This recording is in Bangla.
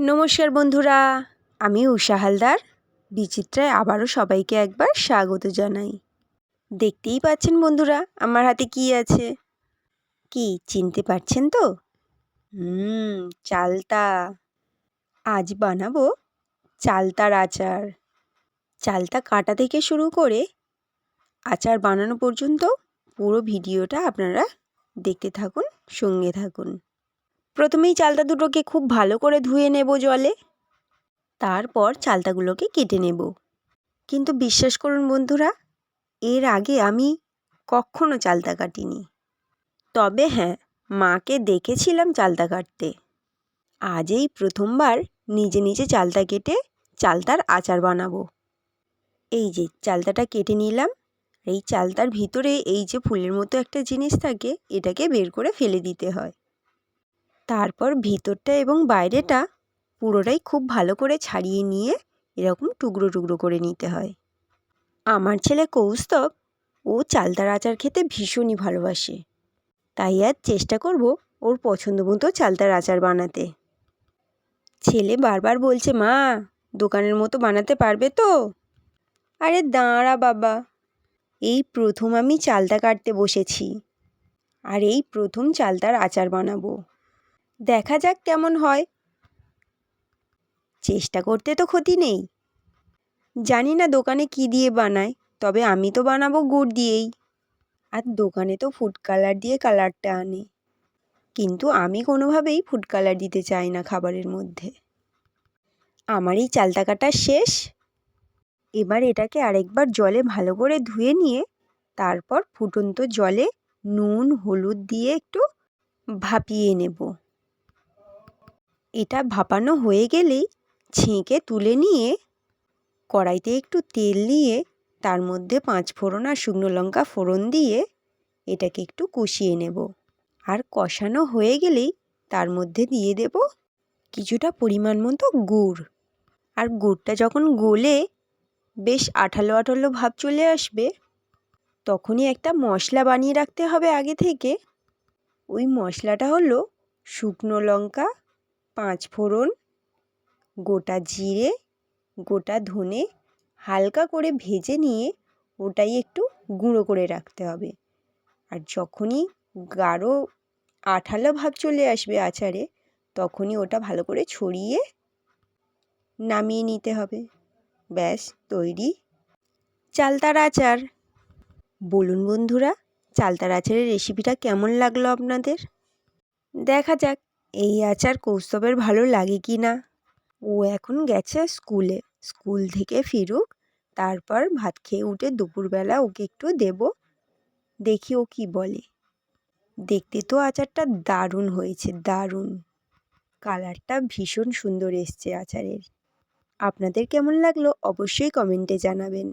নমস্কার বন্ধুরা, আমি উষা হালদার। বিচিত্রায় আবারও সবাইকে একবার স্বাগত জানাই। দেখতেই পাচ্ছেন বন্ধুরা, আমার হাতে কি আছে? কি, চিনতে পারছেন তো? হুম, চালতা। আজ বানাবো চালতার আচার। চালতা কাটা থেকে শুরু করে আচার বানানো পর্যন্ত পুরো ভিডিওটা আপনারা দেখতে থাকুন, সঙ্গে থাকুন। প্রথমেই চালতা দুটোকে খুব ভালো করে ধুয়ে নেব জলে। তারপর চালতাগুলোকে কেটে নেব। কিন্তু বিশ্বাস করুন বন্ধুরা, এর আগে আমি কখনো চালতা কাটিনি। তবে হ্যাঁ মাকে দেখেছিলাম চালতা কাটতে। আজ এই প্রথমবার নিজে নিজে চালতা কেটে চালতার আচার বানাবো। এই যে চালতাটা কেটে নিলাম, এই চালতার ভিতরে এই যে ফুলের মতো একটা জিনিস থাকে, এটাকে বের করে ফেলে দিতে হয়। তারপর ভিতরটা এবং বাইরেটা পুরোটাই খুব ভালো করে ছাড়িয়ে নিয়ে এরকম টুকরো টুকরো করে নিতে হয়। আমার ছেলে কৌস্তব ও চালতার আচার খেতে ভীষণই ভালোবাসে। তাই আজ চেষ্টা করব ওর পছন্দ মতো চালতার আচার বানাতে। ছেলে বারবার বলছে, মা, দোকানের মতো বানাতে পারবে তো? আরে দাঁড়া বাবা, এই প্রথম আমি চালতা কাটতে বসেছি। আর এই প্রথম চালতার আচার বানাবো। দেখা যাক কেমন হয়। চেষ্টা করতে তো ক্ষতি নেই। জানি না দোকানে কি দিয়ে বানায়, তবে আমি তো বানাবো গুড় দিয়েই। আর দোকানে তো ফুড কালার দিয়ে কালারটা আনে। কিন্তু আমি কোনোভাবেই ফুড কালার দিতে চাই না খাবারের মধ্যে। আমার এই চালতা কাটা শেষ। এবার এটাকে আরেকবার জলে ভালো করে ধুয়ে নিয়ে, তারপর ফুটন্ত জলে নুন, হলুদ দিয়ে একটু ভাপিয়ে নেব। এটা ভাপানো হয়ে গেলেই ছেঁকে তুলে নিয়ে কড়াইতে একটু তেল দিয়ে, তার মধ্যে পাঁচ ফোড়ন আর শুকনো লঙ্কা ফোড়ন দিয়ে এটাকে একটু কষিয়ে নেব। আর কষানো হয়ে গেলেই তার মধ্যে দিয়ে দেব কিছুটা পরিমাণ মতো গুড়। আর গুড়টা যখন গলে বেশ আঠালো আঠালো ভাব চলে আসবে, তখনই একটা মশলা বানিয়ে রাখতে হবে আগে থেকে। ওই মশলাটা হলো শুকনো লঙ্কা পাঁচ ফোড়ন, গোটা জিরে, গোটা ধনে হালকা করে ভেজে নিয়ে ওটাই একটু গুঁড়ো করে রাখতে হবে। আর যখনই গাঢ় আঠালো ভাব চলে আসবে আচারে, তখনই ওটা ভালো করে ছড়িয়ে নামিয়ে নিতে হবে। ব্যাস, তৈরি। চালতার আচার। বলুন বন্ধুরা, চালতার আচারের রেসিপিটা কেমন লাগল আপনাদের? দেখা যাক। এই আচার কৌস্তবের ভালো লাগে কি না? ও এখন গেছে স্কুলে। স্কুল থেকে ফিরুক, তারপর ভাত খেয়ে উঠে দুপুরবেলা ওকে একটু দেব। দেখি ও কী বলে। দেখতে তো আচারটা দারুণ হয়েছে, দারুণ। কালারটা ভীষণ সুন্দর এসছে আচারের। আপনাদের কেমন লাগল অবশ্যই কমেন্টে জানাবেন।